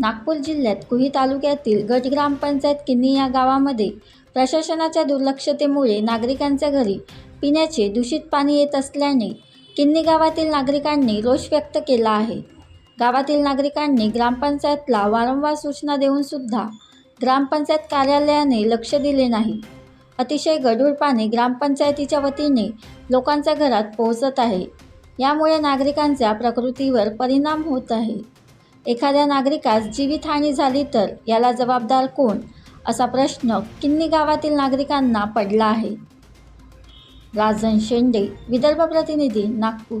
नागपूर जिल्ह्यात कुही तालुक्यातील गट ग्रामपंचायत किन्नी या गावामध्ये प्रशासनाच्या दुर्लक्षतेमुळे नागरिकांच्या घरी पिण्याचे दूषित पाणी येत असल्याने किन्नी गावातील नागरिकांनी रोष व्यक्त केला आहे. गावातील नागरिकांनी ग्रामपंचायतला वारंवार सूचना देऊनसुद्धा ग्रामपंचायत कार्यालयाने लक्ष दिले नाही. अतिशय गढूळ पाणी ग्रामपंचायतीच्या वतीने लोकांच्या घरात पोहोचत आहे. यामुळे नागरिकांच्या प्रकृतीवर परिणाम होत आहे. एखाद्या नागरिकास जीवितहानी झाली तर याला जबाबदार कोण? असा प्रश्न किन्नी गावातील नागरिकांना पडला आहे. राजन शेंडे विदर्भ प्रतिनिधी नागपूर.